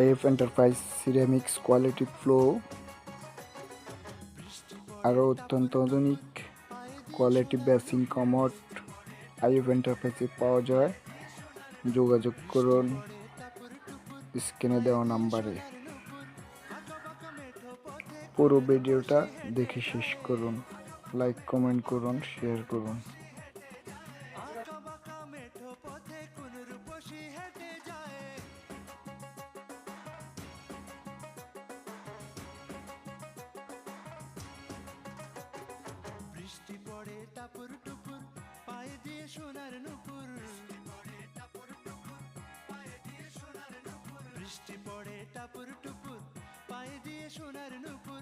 IF enterprise ceramics quality floor আরও অত্যন্ত আধুনিক কোয়ালিটি বেসিং কমোড আইএফ এন্টারপ্রাইজে পাওয়া যায়। যোগাযোগ করুন স্ক্রিনে দেওয়া নাম্বারে। পুরো ভিডিওটা দেখে শেষ করুন। লাইক, কমেন্ট করুন, শেয়ার করুন। পড়ে টাপুর টুপুর, পায়ে দিয়ে সোনার নুপুর। বৃষ্টি পড়ে টাপুর টুপুর, পায়ে দিয়ে সোনার নুপুর।